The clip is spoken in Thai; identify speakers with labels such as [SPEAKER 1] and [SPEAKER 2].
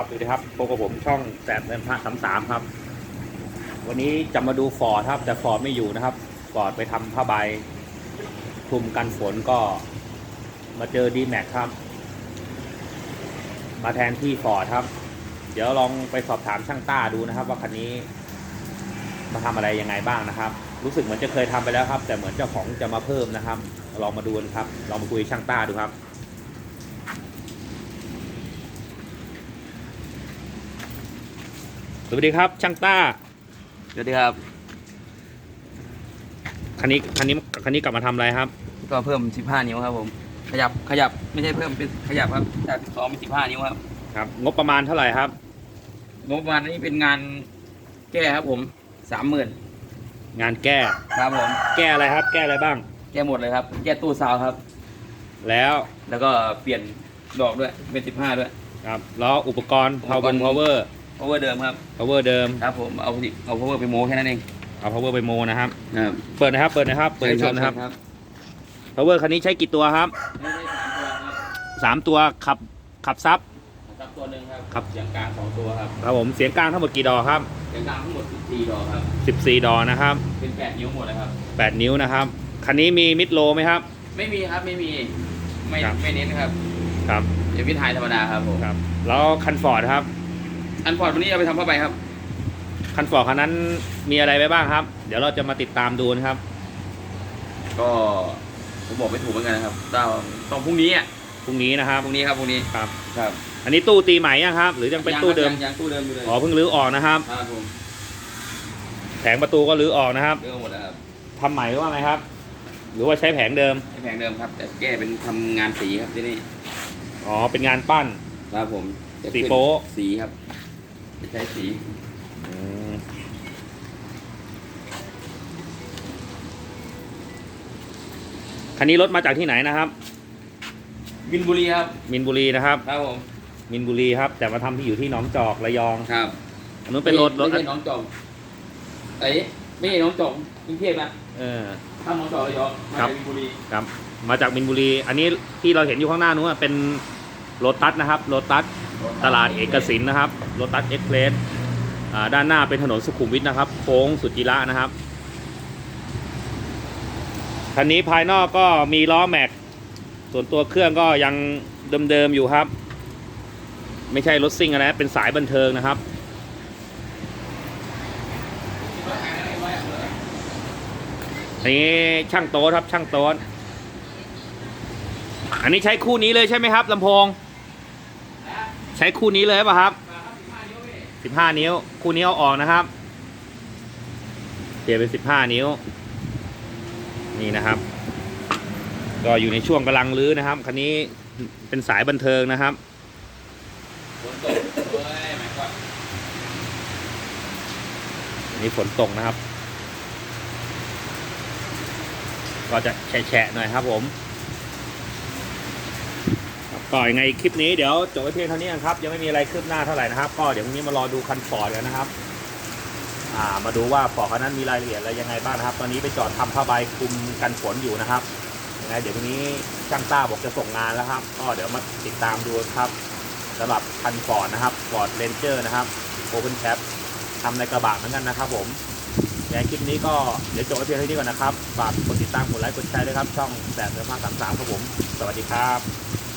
[SPEAKER 1] ครับสวัสดีครับพบกับผมช่องแสบเงินพระสามสามครับ วันนี้จะมาดูฟอร์ดครับ แต่ฟอร์ดไม่อยู่นะครับฟอร์ดไปทำผ้าใบคลุมกันฝนก็มาเจอดีแม็กครับ มาแทนที่ฟอร์ดครับ เดี๋ยวลองไปสอบถามช่างต้าดูนะครับ ว่าคันนี้มาทำอะไรยังไงบ้างนะครับ รู้สึกเหมือนจะเคยทำไปแล้วครับ แต่เหมือนเจ้าของจะมาเพิ่มนะครับ ลองมาดูกันครับลองมาคุยช่างต้าดูครับ สวัสดีครับ ช่างต้า
[SPEAKER 2] สวัสดีครับ
[SPEAKER 1] คันนี้คันนี้คันนี้กลับมาทำอะไรครับ
[SPEAKER 2] ก็เพิ่ม 15 นิ้วครับผม ขยับ ขยับ ไม่ใช่เพิ่ม เป็นขยับครับ จาก2เป็น 15 นิ้วครับ
[SPEAKER 1] ครับ งบประมาณเท่าไหร่ครับ
[SPEAKER 2] งบประมาณนี้เป็นงานแก้ครับผม 30,000
[SPEAKER 1] งานแก้
[SPEAKER 2] ครับผม
[SPEAKER 1] แก้อะไรครับ แก้อะไรบ้าง
[SPEAKER 2] แก้หมดเลยครับ แก้ตู้ซาวครับ
[SPEAKER 1] แล้ว
[SPEAKER 2] แล้วก็เปลี่ยนดอกด้วย เป็น 15 ด้วย
[SPEAKER 1] ครับแล้วอุปกรณ์
[SPEAKER 2] อุป
[SPEAKER 1] power
[SPEAKER 2] กรณ์
[SPEAKER 1] power
[SPEAKER 2] power เดิมครับ
[SPEAKER 1] power เดิม
[SPEAKER 2] ครับผมเอาเอา power ไปโม้แค่นั้นเอง
[SPEAKER 1] เอา power ไปโมนะครับ
[SPEAKER 2] ครับ
[SPEAKER 1] เปิดนะครับเปิดนะครับเปิดให้ชมนะครับ power คันนี้ใช้กี่ตัวครับ
[SPEAKER 2] ไม่ได้สามตัวครับ
[SPEAKER 1] สามตัวขับขับซับ
[SPEAKER 2] ครับตัวหนึ่งครับ
[SPEAKER 1] ครับ
[SPEAKER 2] เสียงกลางสองตัวครับ
[SPEAKER 1] ครับผมเสียงกลางทั้งหมดกี่ดอกครับ
[SPEAKER 2] เสียงกลางทั้งหมด14ดอกครับ
[SPEAKER 1] 14 ดอกนะครับ
[SPEAKER 2] เป็น8นิ้วหมดเลยครับ
[SPEAKER 1] 8 นิ้วนะครับคันนี้มีมิดโลไหมครับ
[SPEAKER 2] ไม่มีครับไม่มีไม่
[SPEAKER 1] ครับ
[SPEAKER 2] ไม่เน้นครับ
[SPEAKER 1] ครับ
[SPEAKER 2] เดี๋ยวพี่ทายธรรมดาครับผม
[SPEAKER 1] ครับแล้วคันฟอร์ดครับ
[SPEAKER 2] อันพอร์ตวันนี้เอาไปทำผ้าใบครับ
[SPEAKER 1] คันฟอร์ดคันนั้นมีอะไรไปบ้างครับ เดี๋ยวเราจะมาติดตามดูนะครับ
[SPEAKER 2] ก็ผมบอกไม่ถูกเหมือนกันนะครับต้องต้องพรุ่งนี้อะ
[SPEAKER 1] พรุ่งนี้นะครับ
[SPEAKER 2] พรุ่งนี้ครับพรุ่งนี้
[SPEAKER 1] ครับ
[SPEAKER 2] ครับ
[SPEAKER 1] อันนี้ตู้ตีใหม่ยังครับ หรือยังเป็นตู้เดิม
[SPEAKER 2] ยังยังตู้เดิมอยู่เลย
[SPEAKER 1] อ๋อเพิ่งรื้อออกนะครับ
[SPEAKER 2] ครับผม
[SPEAKER 1] แผงประตูก็รื้อออกนะครับ
[SPEAKER 2] เรื่องหมดแล้วครับ
[SPEAKER 1] ทำใหม่หรือว่าไงครับ หรือว่าใช้แผงเดิม
[SPEAKER 2] ใช้แผงเดิมครับ แต่แก้เป็นทำงานสีครับที่นี่
[SPEAKER 1] อ๋อเป็นงานปั้น
[SPEAKER 2] ครับผมจะ
[SPEAKER 1] สี
[SPEAKER 2] ขึ้น
[SPEAKER 1] โป๊ะ
[SPEAKER 2] สีครับ จะใช้สี
[SPEAKER 1] อืมคันนี้รถมาจากที่ไหนนะครับ
[SPEAKER 2] มินบุรีครับ
[SPEAKER 1] มินบุรีนะครับ
[SPEAKER 2] ครับผม
[SPEAKER 1] มินบุรีครับ แต่มาทำที่อยู่ที่หนองจอกระยอง
[SPEAKER 2] ครับ
[SPEAKER 1] อันนู้นเป็นรถรถ
[SPEAKER 2] ไม่ใช่น้องจองไอ้ไม่ใช่น้องจองกรุงเทพนะ
[SPEAKER 1] เออ
[SPEAKER 2] ถ้าน้องจองระยองมา
[SPEAKER 1] ครั
[SPEAKER 2] จาก
[SPEAKER 1] บ
[SPEAKER 2] มินบุรี
[SPEAKER 1] ครับ มาจากมินบุรี อันนี้ที่เราเห็นอยู่ข้างหน้านู้นเป็นโรตัสนะครับโรตัส ตลาดเอกสินนะครับโรตัสเอ็กเพลสด้านหน้าเป็นถนนสุขุมวิทนะครับ โค้งสุจิระนะครับคันนี้ภายนอกก็มีล้อแม็ก ส่วนตัวเครื่องก็ยังเดิมๆอยู่ครับ ไม่ใช่รถซิ่งอะไรนะเป็นสายบันเทิงนะครับอันนี้ช่างโต๊ดครับช่างโต๊ดอันนี้ใช้คู่นี้เลยใช่ไหมครับลำโพง ใช้คู่นี้เลยป่ะครับสิบห้านิ้ว คู่นี้เอาออกนะครับเปลี่ยนเป็นสิบห้านิ้ว นี่นะครับ ก็อยู่ในช่วงกำลังรื้อนะครับ คันนี้เป็นสายบันเทิงนะครับ
[SPEAKER 2] นตกเว้ยหมายความ
[SPEAKER 1] อันนี้ฝนตกนะครับ ก็จะแฉะๆหน่อยครับผม ก็ยังไงคลิปนี้เดี๋ยวจบไว้เพียงเท่านี้นครับยังไม่มีอะไรคืบหน้าเท่าไหร่นะครับ ก็เดี๋ยวพรุ่งนี้มารอดูคันฟอร์ดกันนะครับอ่ามาดูว่าฟอร์ดคันนั้นมีรายละเอียดอะไรยังไงบ้างนะครับ ตอนนี้ไปจอดทำผ้าใบคลุมกันฝนอยู่นะครับยังไงเดี๋ยวพรุ่งนี้ช่างต้าบอกจะส่งงานแล้วครับ ก็เดี๋ยวมาติดตามดูครับสำหรับคันฟอร์ดนะครับฟอร์ดเรนเจอร์นะครับโอเพนแคปทำในกระบะเหมือนกันนะครับผมยังไงคลิปนี้ก็เดี๋ยวจบไว้เพียงเท่านี้ก่อนนะครับ ฝากกดติดตามกดไลค์กดแชร์ด้วยครับ ช่องแสบเนื้อผ้าสามสามครับผม สวัสดีครับ